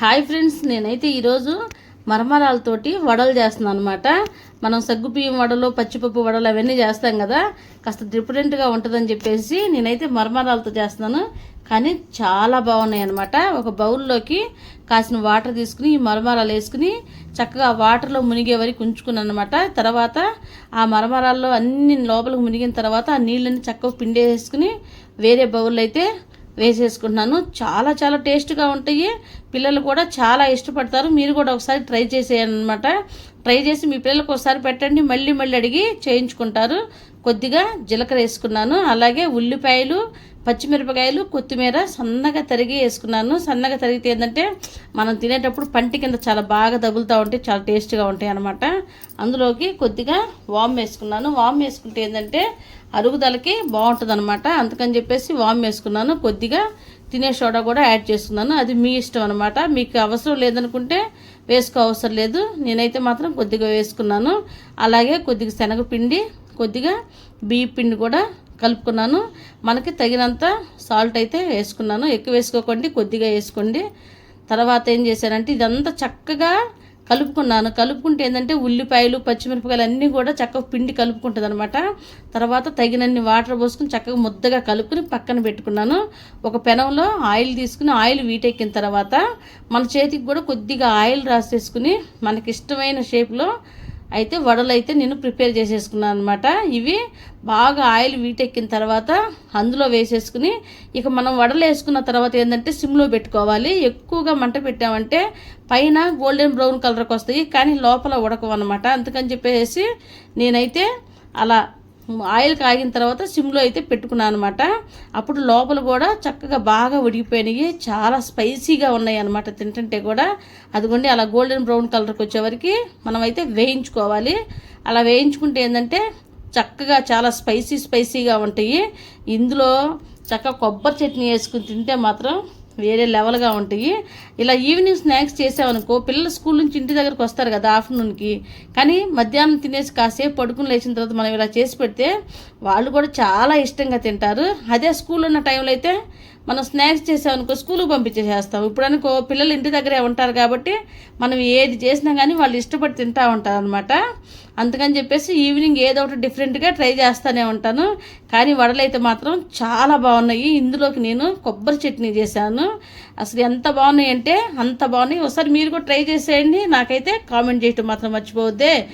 Hi friends నేనైతే ఈరోజు మరమరాలతోటి వడలు చేస్తున్నాను అనమాట మనం సగ్గుబియ్యం వడలు పచ్చిపప్పు వడలు అవన్నీ చేస్తాం కదా కాస్త డిఫరెంట్గా ఉంటుందని చెప్పేసి నేనైతే మరమరాలతో చేస్తున్నాను. కానీ చాలా బాగున్నాయి అనమాట ఒక బౌల్లోకి కాసిన వాటర్ తీసుకుని ఈ మరమరాలు వేసుకుని చక్కగా వాటర్లో మునిగే వరకు ఉంచుకున్నాను అనమాట తర్వాత ఆ మరమరాల్లో అన్ని లోపలికి మునిగిన తర్వాత ఆ నీళ్ళని చక్కగా పిండేసుకుని వేరే బౌల్లో అయితే వేసేసుకుంటున్నాను. చాలా చాలా టేస్ట్గా ఉంటాయి. పిల్లలు కూడా చాలా ఇష్టపడతారు. మీరు కూడా ఒకసారి ట్రై చేసేయనమాట. ట్రై చేసి మీ పిల్లలకు ఒకసారి పెట్టండి. మళ్ళీ మళ్ళీ అడిగి చేయించుకుంటారు. కొద్దిగా జీలకర్ర వేసుకున్నాను. అలాగే ఉల్లిపాయలు పచ్చిమిరపకాయలు కొత్తిమీర సన్నగా తరిగి వేసుకున్నాను. సన్నగా తరిగితే ఏంటంటే మనం తినేటప్పుడు పంటి కింద చాలా బాగా తగులుతూ ఉంటాయి. చాలా టేస్ట్గా ఉంటాయి అనమాట అందులోకి కొద్దిగా వామ్ వేసుకున్నాను. వామ్ వేసుకుంటే ఏంటంటే అరుగుదలకి బాగుంటుంది అనమాట అందుకని చెప్పేసి వామ్ వేసుకున్నాను. కొద్దిగా తినే సోడా కూడా యాడ్ చేసుకున్నాను అది మీ ఇష్టం అనమాట మీకు అవసరం లేదనుకుంటే వేసుకో అవసరం లేదు. నేనైతే మాత్రం కొద్దిగా వేసుకున్నాను. అలాగే కొద్దిగా శనగపిండి కొద్దిగా బియ్య పిండి కూడా కలుపుకున్నాను. మనకి తగినంత సాల్ట్ అయితే వేసుకున్నాను. ఎక్కువ వేసుకోకండి కొద్దిగా వేసుకోండి. తర్వాత ఏం చేశానంటే ఇదంతా చక్కగా కలుపుకున్నాను. కలుపుకుంటే ఏంటంటే ఉల్లిపాయలు పచ్చిమిరపకాయలు అన్నీ కూడా చక్కగా పిండి కలుపుకుంటుంది అనమాట తర్వాత తగినన్ని వాటర్ పోసుకుని చక్కగా ముద్దగా కలుపుకుని పక్కన పెట్టుకున్నాను. ఒక పెనంలో ఆయిల్ తీసుకుని ఆయిల్ వీటెక్కిన తర్వాత మన చేతికి కూడా కొద్దిగా ఆయిల్ రాసేసుకుని మనకి ఇష్టమైన షేప్లో అయితే వడలు అయితే నేను ప్రిపేర్ చేసేసుకున్నాను అనమాట ఇవి బాగా ఆయిల్ వీటెక్కిన తర్వాత అందులో వేసేసుకుని ఇక మనం వడలు వేసుకున్న తర్వాత ఏంటంటే సిమ్లో పెట్టుకోవాలి. ఎక్కువగా మంట పెట్టామంటే పైన గోల్డెన్ బ్రౌన్ కలర్కి వస్తాయి కానీ లోపల ఉడకవు అనమాట అందుకని చెప్పేసి నేనైతే అలా ఆయిల్ కాగిన తర్వాత సిమ్లో అయితే పెట్టుకున్నాను అనమాట అప్పుడు లోపల కూడా చక్కగా బాగా ఉడికిపోయినాయి చాలా స్పైసీగా ఉన్నాయి అనమాట తింటుంటే కూడా. అదిగోండి అలా గోల్డెన్ బ్రౌన్ కలర్కి వచ్చేవరకు మనం అయితే వేయించుకోవాలి. అలా వేయించుకుంటే ఏంటంటే చక్కగా చాలా స్పైసీ స్పైసీగా ఉంటాయి. ఇందులో చక్కగా కొబ్బరి చట్నీ వేసుకుని తింటే మాత్రం వేరే లెవెల్గా ఉంటాయి. ఇలా ఈవినింగ్ స్నాక్స్ చేసామనుకో పిల్లలు స్కూల్ నుంచి ఇంటి దగ్గరకు వస్తారు కదా ఆఫ్టర్నూన్కి కానీ మధ్యాహ్నం తినేసి కాసేపు పడుకుని లేచిన తర్వాత మనం ఇలా చేసి పెడితే వాళ్ళు కూడా చాలా ఇష్టంగా తింటారు. అదే స్కూల్ ఉన్న టైంలో అయితే మనం స్నాక్స్ చేసామనుకో స్కూల్కి పంపించేసేస్తాం. ఇప్పుడు అనుకో పిల్లలు ఇంటి దగ్గరే ఉంటారు కాబట్టి మనం ఏది చేసినా కానీ వాళ్ళు ఇష్టపడి తింటూ ఉంటారు అనమాట అందుకని చెప్పేసి ఈవినింగ్ ఏదో ఒకటి డిఫరెంట్గా ట్రై చేస్తూనే ఉంటాను. కానీ వడలైతే మాత్రం చాలా బాగున్నాయి. ఇందులోకి నేను కొబ్బరి చట్నీ చేశాను. అసలు ఎంత బాగున్నాయి అంటే అంత బాగున్నాయి. ఒకసారి మీరు కూడా ట్రై చేసేయండి. నాకైతే కామెంట్ చేయటం మాత్రం మర్చిపోవద్దే.